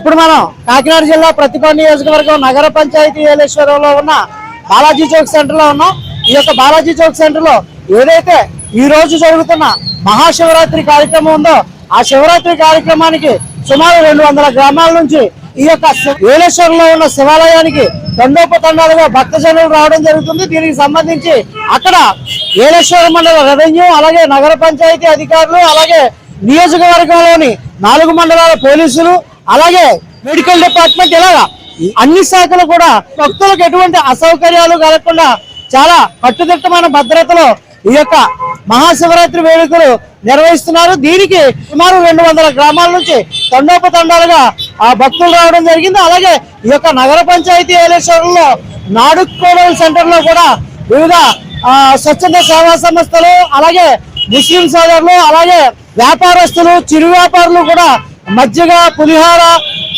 ఇప్పుడు మనం కాకినాడ జిల్లా ప్రతిభ నియోజకవర్గం నగర పంచాయతీ ఏలేశ్వరంలో ఉన్న బాలాజీ చౌక్ సెంటర్లో ఉన్నాం. ఈ యొక్క బాలాజీ చౌక్ సెంటర్లో ఏదైతే ఈ రోజు జరుగుతున్న మహాశివరాత్రి కార్యక్రమం ఉందో ఆ శివరాత్రి కార్యక్రమానికి సుమారు రెండు వందల గ్రామాల నుంచి ఈ యొక్క ఏలేశ్వరంలో ఉన్న శివాలయానికి తండోపతండాలుగా భక్తజనులు రావడం జరుగుతుంది. దీనికి సంబంధించి అక్కడ ఏలేశ్వర మండల రెవెన్యూ అలాగే నగర పంచాయతీ అధికారులు అలాగే నియోజకవర్గంలోని నాలుగు మండలాల పోలీసులు అలాగే మెడికల్ డిపార్ట్మెంట్ ఇలాగా అన్ని శాఖలు కూడా భక్తులకు ఎటువంటి అసౌకర్యాలు కలగకుండా చాలా కట్టుదిట్టమైన భద్రతలో ఈ యొక్క మహాశివరాత్రి వేడుకలు నిర్వహిస్తున్నారు. దీనికి సుమారు రెండు వందల గ్రామాల నుంచి తండోపతండాలుగా ఆ భక్తులు రావడం జరిగింది. అలాగే ఈ యొక్క నగర పంచాయతీ ఏలేశ్వరంలో నాడు కోడల్ సెంటర్లో కూడా వివిధ స్వచ్ఛంద సేవా సంస్థలు అలాగే ముస్లిం సోదరులు అలాగే వ్యాపారస్తులు చిరు వ్యాపారులు కూడా మజ్జిగ పులిహార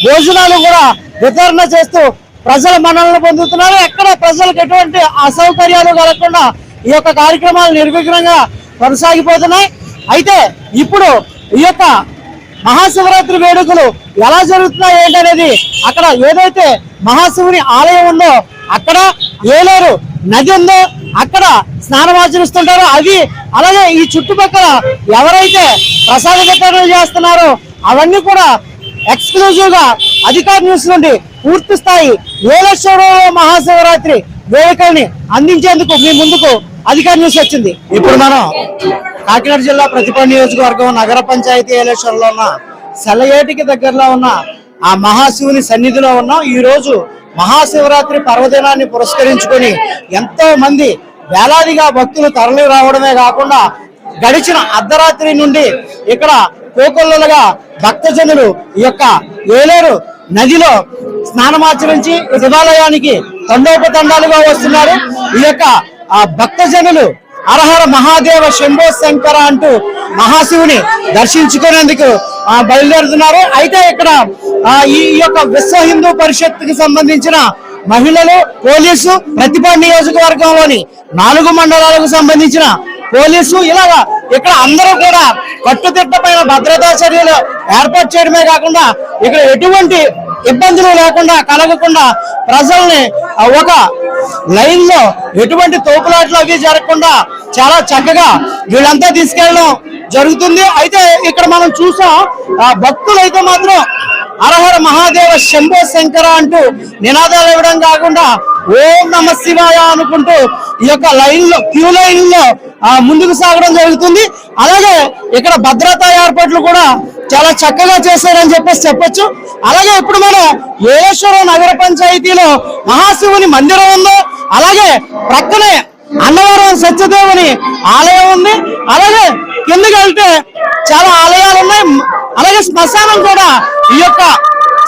భోజనాలు కూడా వితరణ చేస్తూ ప్రజల మన్నలను పొందుతున్నారు. ఎక్కడ ప్రజలకు ఎటువంటి అసౌకర్యాలు కలగకుండా ఈ యొక్క కార్యక్రమాలు నిర్విఘ్నంగా కొనసాగిపోతున్నాయి. అయితే ఇప్పుడు ఈ యొక్క మహాశివరాత్రి వేడుకలు ఎలా జరుగుతున్నాయి ఏంటనేది అక్కడ ఏదైతే మహాశివుని ఆలయం ఉందో అక్కడ ఏలేరు నది ఉందో అక్కడ స్నానం ఆచరిస్తుంటారో అది అలాగే ఈ చుట్టుపక్కల ఎవరైతే ప్రసాద వితరణ చేస్తున్నారో అవన్నీ కూడా ఎక్స్క్లూజివ్గా అధికార న్యూస్ నుండి పూర్తి స్థాయి మహాశివరాత్రి వేడుకల్ని అందించేందుకు మీ ముందుకు అధికార న్యూస్ వచ్చింది. ఇప్పుడు మనం కాకినాడ జిల్లా ప్రతిభ నియోజకవర్గం నగర పంచాయతీ ఏలేశ్వరంలో ఉన్న సెలయేటికి దగ్గరలో ఉన్న ఆ మహాశివుని సన్నిధిలో ఉన్నాం ఈ రోజు మహాశివరాత్రి పర్వదినాన్ని పురస్కరించుకొని ఎంతో మంది వేలాదిగా భక్తులు తరలి రావడమే కాకుండా గడిచిన అర్ధరాత్రి నుండి ఇక్కడ కోకొల్లలుగా భక్తజనులు ఈ యొక్క ఏలేరు నదిలో స్నానమాచరించి శివాలయానికి తండోపతండాలుగా వస్తున్నారు. ఈ యొక్క ఆ భక్తజనులు అరహర మహాదేవ శంభో శంకర అంటూ మహాశివుని దర్శించుకునేందుకు ఆ, బయలుదేరుతున్నారు. అయితే ఇక్కడ ఈ యొక్క విశ్వ హిందూ పరిషత్తుకి సంబంధించిన మహిళలు పోలీసు ప్రతిభ నియోజకవర్గంలోని నాలుగు మండలాలకు సంబంధించిన పోలీసు ఇలాగా ఇక్కడ అందరూ కూడా కట్టుదిట్టమైన భద్రతా చర్యలు ఏర్పాటు చేయడమే కాకుండా ఇక్కడ ఎటువంటి ఇబ్బందులు లేకుండా కలగకుండా ప్రజల్ని ఒక లైన్లో ఎటువంటి తోపులాట్లు అవి జరగకుండా చాలా చక్కగా వీళ్ళంతా తీసుకెళ్ళడం జరుగుతుంది. అయితే ఇక్కడ మనం చూసాం ఆ భక్తులు అయితే మాత్రం అరహర మహాదేవ శంభో శంకర అంటూ నినాదాలు ఇవ్వడం కాకుండా ఓం నమ శివాయ అనుకుంటూ ఈ యొక్క లైన్లో క్యూ లైన్లో ముందుకు సాగడం జరుగుతుంది. అలాగే ఇక్కడ భద్రతా ఏర్పాట్లు కూడా చాలా చక్కగా చేశారని చెప్పేసి చెప్పొచ్చు. అలాగే ఇప్పుడు మనం ఏలేశ్వరం నగర పంచాయతీలో మహాశివుని మందిరం ఉందో అలాగే ప్రక్కనే అన్నవరం సత్యదేవుని ఆలయం ఉంది. అలాగే కిందకి వెళ్తే చాలా ఆలయాలు ఉన్నాయి. అలాగే శ్మశానం కూడా ఈ యొక్క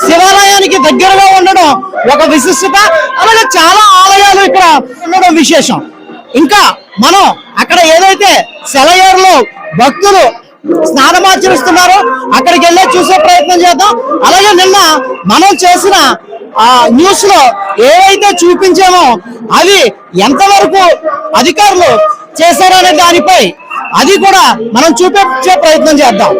శివాలయానికి దగ్గరగా ఉండడం ఒక విశిష్టత అలాగే చాలా ఆలయాలు ఇక్కడ ఉండడం విశేషం. ఇంకా మనం అక్కడ ఏదైతే సెలయేరులో భక్తులు స్నానమాచరిస్తున్నారో అక్కడికి వెళ్ళే చూసే ప్రయత్నం చేద్దాం. అలాగే నిన్న మనం చేసిన ఆ న్యూస్లో ఏవైతే చూపించామో అవి ఎంతవరకు అధికారులు చేశారనే దానిపై అది కూడా మనం చూపించే ప్రయత్నం చేద్దాం.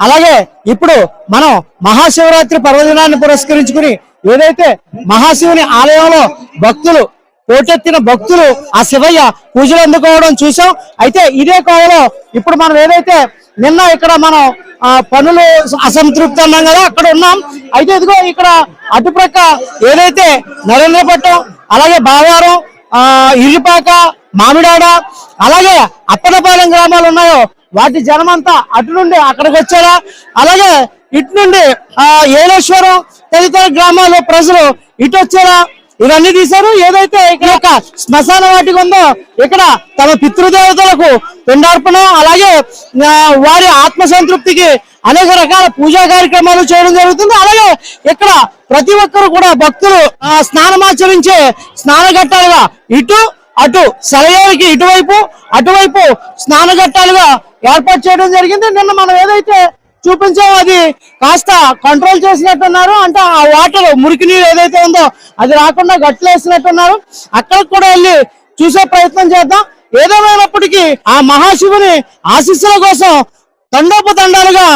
అలాగే ఇప్పుడు మనం మహాశివరాత్రి పర్వదినాన్ని పురస్కరించుకుని ఏదైతే మహాశివుని ఆలయంలో భక్తులు పోటెత్తిన భక్తులు ఆ శివయ్య పూజలు అందుకోవడం చూసాం అయితే ఇదే కోవలో ఇప్పుడు మనం ఏదైతే నిన్న ఇక్కడ మనం పనులు అసంతృప్తి అన్నాం కదా అక్కడ ఉన్నాం. అయితే ఇదిగో ఇక్కడ అటుప్రక్క ఏదైతే నరేంద్రపట్నం అలాగే బావారం ఆ ఇరిపాక మామిడాడ అలాగే అప్పనపాలెం గ్రామాలు ఉన్నాయో వాటి జనమంతా అటు నుండి అక్కడికి వచ్చారా? అలాగే ఇటు నుండి ఆ ఏలేశ్వరం తదితర గ్రామాల ప్రజలు ఇటు వచ్చారా? ఇవన్నీ తీశారు. ఏదైతే ఇక్కడ యొక్క శ్మశాన వాటికి ఉందో ఇక్కడ తమ పితృదేవతలకు పిండార్పణ అలాగే వారి ఆత్మ సంతృప్తికి అనేక రకాల పూజా కార్యక్రమాలు చేయడం జరుగుతుంది. అలాగే ఇక్కడ ప్రతి ఒక్కరు కూడా భక్తులు ఆ, స్నానమాచరించే స్నానఘట్టాలుగా ఇటు అటు సెలయేరుకి ఇటువైపు అటువైపు స్నానఘట్టాలుగా ఏర్పాటు చేయడం జరిగింది. నిన్న మనం ఏదైతే చూపించాము అది కాస్త కంట్రోల్ చేసినట్టున్నారు. అంటే ఆ వాటర్ మురికి నీరు ఏదైతే ఉందో అది రాకుండా గట్లేసినట్టున్నారు అక్కడికి కూడా వెళ్ళి చూసే ప్రయత్నం చేద్దాం. ఏదేమైనప్పటికీ ఆ మహాశివుని ఆశీస్సుల కోసం తండోపతండాలుగా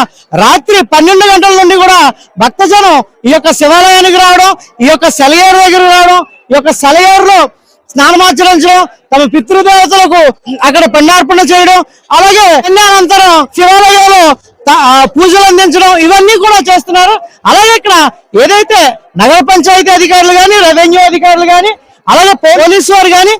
రాత్రి పన్నెండు గంటల నుండి కూడా భక్తజనం ఈ యొక్క శివాలయానికి రావడం ఈ యొక్క సెలయేరు దగ్గర రావడం ఈ యొక్క సెలయేరులో స్నానమాచరించడం తమ పితృదేవతలకు అక్కడ పెండార్పణ చేయడం అలాగే అనంతరం శివాలయంలో పూజలు అందించడం ఇవన్నీ కూడా చేస్తున్నారు. అలాగే ఇక్కడ ఏదైతే నగర పంచాయతీ అధికారులు కానీ రెవెన్యూ అధికారులు కానీ అలాగే పోలీసు వారు కానీ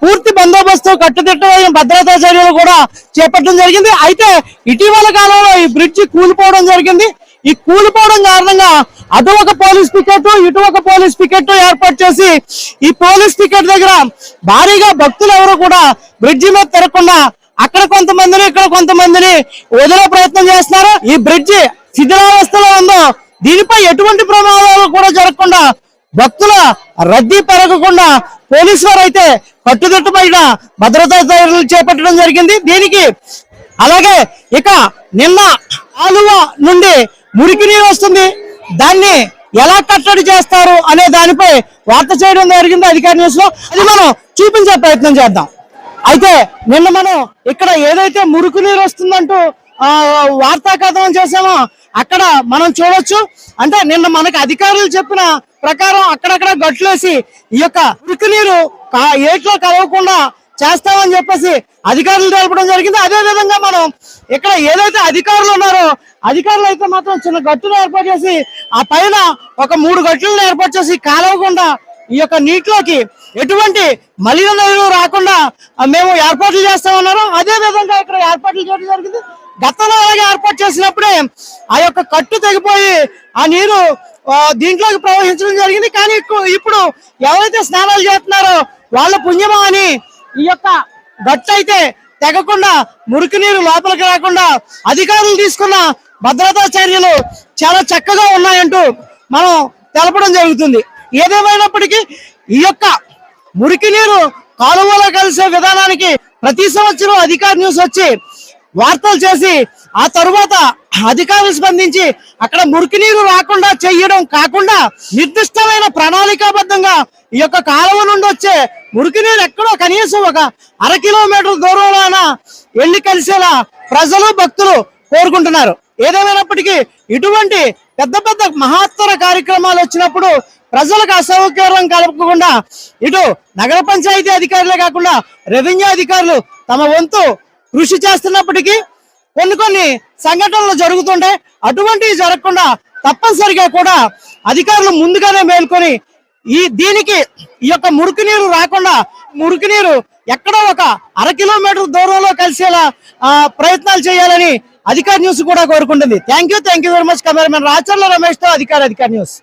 పూర్తి బందోబస్తు కట్టుదిట్టమైన భద్రతా చర్యలు కూడా చేపట్టడం జరిగింది. అయితే ఇటీవల కాలంలో ఈ బ్రిడ్జి కూలిపోవడం జరిగింది. ఈ కూలిపోవడం కారణంగా అటు ఒక పోలీస్ పికెట్ ఇటు ఒక పోలీస్ పికెట్ ఏర్పాటు చేసి ఈ పోలీస్ పికెట్ దగ్గర భారీగా భక్తులు ఎవరు కూడా బ్రిడ్జి మీద తిరగకుండా అక్కడ కొంతమందిని ఇక్కడ కొంతమందిని వదిలే ప్రయత్నం చేస్తున్నారు. ఈ బ్రిడ్జి శిథిలావస్థలో ఉందో దీనిపై ఎటువంటి ప్రమాదాలు కూడా జరగకుండా భక్తుల రద్దీ పెరగకుండా పోలీసు వారు అయితే కట్టుదిట్టమైన భద్రతా చర్యలు చేపట్టడం జరిగింది. దీనికి అలాగే ఇక నిన్న ఆలువ నుండి మురికి నీరు వస్తుంది. దాన్ని ఎలా కట్టడి చేస్తారు అనే దానిపై వార్త చేయడం జరిగింది అధికారి న్యూస్లో. అది మనం చూపించే ప్రయత్నం చేద్దాం. అయితే నిన్న మనం ఇక్కడ ఏదైతే మురికి నీరు వస్తుందంటూ ఆ, వార్తా కథనం చేసామో అక్కడ మనం చూడొచ్చు. అంటే నిన్న మనకి అధికారులు చెప్పిన ప్రకారం అక్కడక్కడ గట్లేసి ఈ యొక్క మురికి నీరు ఏట్లో కలవకుండా చేస్తామని చెప్పేసి అధికారులు తెలపడం జరిగింది. అదే విధంగా మనం ఇక్కడ ఏదైతే అధికారులు ఉన్నారో అధికారులు అయితే మాత్రం చిన్న గట్టును ఏర్పాటు చేసి ఆ పైన ఒక మూడు గట్టులను ఏర్పాటు చేసి కాలవకుండా ఈ యొక్క నీటిలోకి ఎటువంటి మలిన నీరు రాకుండా మేము ఏర్పాట్లు చేస్తామన్నారు. అదే విధంగా ఇక్కడ ఏర్పాట్లు చేయడం జరిగింది. గతంలో అలాగే ఏర్పాటు చేసినప్పుడే ఆ యొక్క కట్టు తెగిపోయి ఆ నీరు దీంట్లోకి ప్రవహించడం జరిగింది. కానీ ఇప్పుడు ఎవరైతే స్నానాలు చేస్తున్నారో వాళ్ళ పుణ్యమా అని ఈ యొక్క గట్టు అయితే తెగకుండా మురికి నీరు లోపలికి రాకుండా అధికారులు తీసుకున్న భద్రతా చర్యలు చాలా చక్కగా ఉన్నాయంటూ మనం తెలపడం జరుగుతుంది. ఏదేమైనప్పటికీ ఈ యొక్క మురికి నీరు కాలువలో కలిసే విధానానికి ప్రతి సంవత్సరం అధికార న్యూస్ వచ్చి వార్తలు చేసి ఆ తరువాత అధికారులు స్పందించి అక్కడ మురికి నీరు రాకుండా చెయ్యడం కాకుండా నిర్దిష్టమైన ప్రణాళికాబద్ధంగా ఈ యొక్క కాలువ నుండి వచ్చే మురికి నీరు ఎక్కడో కనీసం ఒక అర కిలోమీటర్ దూరంలోన వెళ్ళి కలిసేలా ప్రజలు భక్తులు కోరుకుంటున్నారు. ఏదేమైనప్పటికీ ఇటువంటి పెద్ద పెద్ద మహత్తర కార్యక్రమాలు వచ్చినప్పుడు ప్రజలకు అసౌకర్యం కలపకుండా ఇటు నగర పంచాయతీ అధికారులే కాకుండా రెవెన్యూ అధికారులు తమ వంతు కృషి చేస్తున్నప్పటికీ కొన్ని కొన్ని సంఘటనలు జరుగుతుంటాయి అటువంటివి జరగకుండా తప్పనిసరిగా కూడా అధికారులు ముందుగానే మేల్కొని ఈ దీనికి ఈ యొక్క మురికి నీరు రాకుండా మురికి నీరు ఎక్కడో ఒక అర కిలోమీటర్ దూరంలో కలిసేలా ఆ, ప్రయత్నాలు చేయాలని అధికార న్యూస్ కూడా కోరుకుంటుంది. Thank you thank you very much cameraman Racharla రమేష్తో అధికార అధికార న్యూస్.